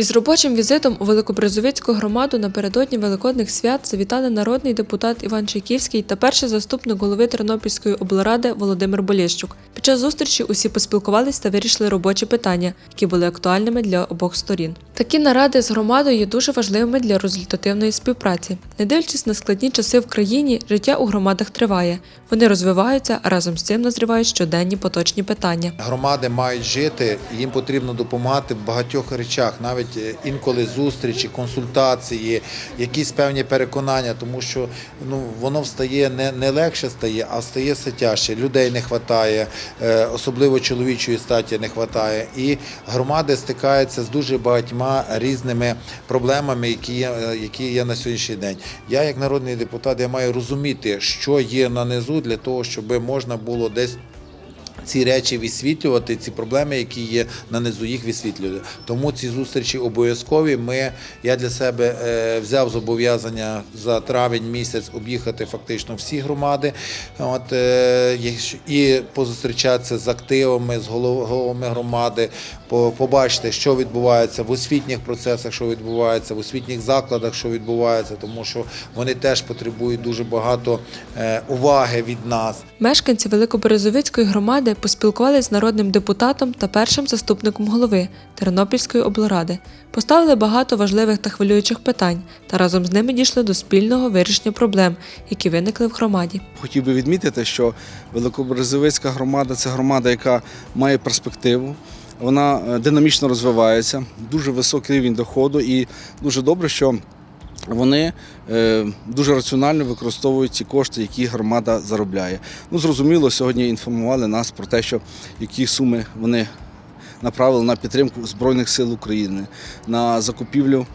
Із робочим візитом у Великобризовицьку громаду напередодні великодних свят завітали народний депутат Іван Чайківський та перший заступник голови Тернопільської облради Володимир Болєщук. Під час зустрічі усі поспілкувались та вирішили робочі питання, які були актуальними для обох сторін. Такі наради з громадою є дуже важливими для результативної співпраці. Не дивлячись на складні часи в країні, життя у громадах триває. Вони розвиваються, а разом з цим назрівають щоденні поточні питання. Громади мають жити, їм потрібно допомагати в багатьох речах, навіть е, інколи зустрічі, консультації, якісь певні переконання, тому що ну воно встає не, не легше стає, а стає все тяжче. Людей не вистачає, особливо чоловічої статі не вистачає. І громади стикаються з дуже багатьма різними проблемами, які є, е, які є на сьогоднішній день. Я, як народний депутат, я маю розуміти, що є на низу для того, щоб можна було десь ці речі висвітлювати, ці проблеми, які є на низу, їх висвітлювати. Тому ці зустрічі обов'язкові. Ми я для себе е, взяв зобов'язання за травень місяць об'їхати фактично всі громади. От е, і позустрічатися з активами, з головами громади, побачити, що відбувається в освітніх процесах, що відбувається в освітніх закладах, що відбувається, тому що вони теж потребують дуже багато е, уваги від нас. Мешканці Великоберезовицької громади поспілкувалися з народним депутатом та першим заступником голови Тернопільської облради, поставили багато важливих та хвилюючих питань та разом з ними дійшли до спільного вирішення проблем, які виникли в громаді. Хотів би відмітити, що Великоберезовицька громада це громада, яка має перспективу. Вона е, динамічно розвивається, дуже високий рівень доходу, і дуже добре, що вони е, дуже раціонально використовують ці кошти, які громада заробляє. Ну, зрозуміло, сьогодні інформували нас про те, що які суми вони направили на підтримку Збройних сил України, на закупівлю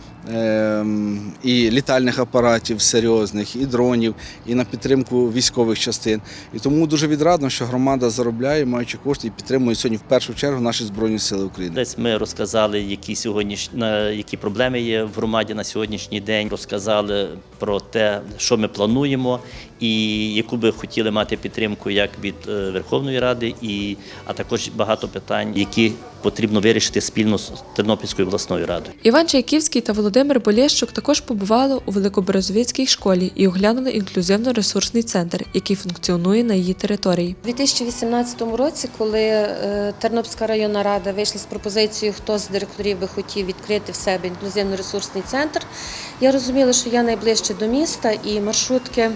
і літальних апаратів серйозних, і дронів, і на підтримку військових частин. І тому дуже відрадно, що громада заробляє, маючи кошти, і підтримує сьогодні в першу чергу наші Збройні Сили України. Десь ми розказали, які сьогодні які проблеми є в громаді на сьогоднішній день. Розказали про те, що ми плануємо, і яку би хотіли мати підтримку як від е, Верховної Ради, і а також багато питань, які потрібно вирішити спільно з Тернопільською обласною радою. Іван Чайківський та Володимир Болєщук також побували у Великоберезовицькій школі і оглянули інклюзивно-ресурсний центр, який функціонує на її території. У 2018 році, коли е, Тернопільська районна рада вийшла з пропозицією, хто з директорів би хотів відкрити в себе інклюзивно-ресурсний центр, я розуміла, що я найближче до міста і маршрутки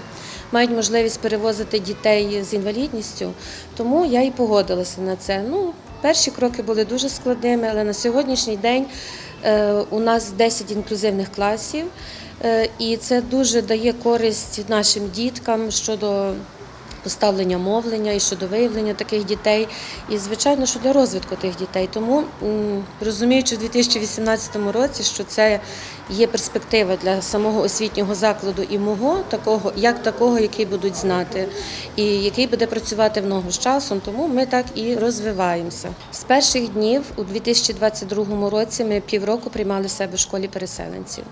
мають можливість перевозити дітей з інвалідністю, тому я і погодилася на це. Ну, перші кроки були дуже складними, але на сьогоднішній день у нас 10 інклюзивних класів. Е, І це дуже дає користь нашим діткам щодо поставлення мовлення і щодо виявлення таких дітей, і звичайно, що для розвитку тих дітей. Тому розуміючи в 2018 році, що це є перспектива для самого освітнього закладу і мого такого, як такого, який будуть знати, і який буде працювати в ногу з часом. Тому ми так і розвиваємося. З перших днів у 2022 році ми півроку приймали себе в школі переселенців.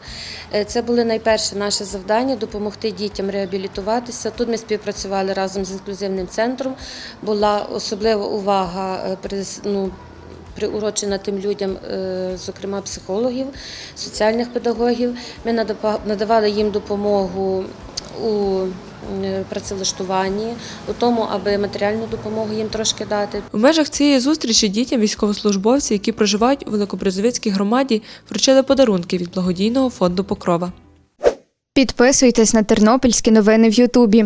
Е, Це було найперше наше завдання допомогти дітям реабілітуватися. Тут ми співпрацювали разом з інклюзивним центром. Була особлива увага е, ну, приурочена тим людям, е, зокрема психологів, соціальних педагогів. Ми надавали їм допомогу у е, працевлаштуванні, у тому, аби матеріальну допомогу їм трошки дати. У межах цієї зустрічі дітям військовослужбовці, які проживають у Великобрезовицькій громаді, вручили подарунки від благодійного фонду Покрова. Підписуйтесь на тернопільські новини в Ютубі.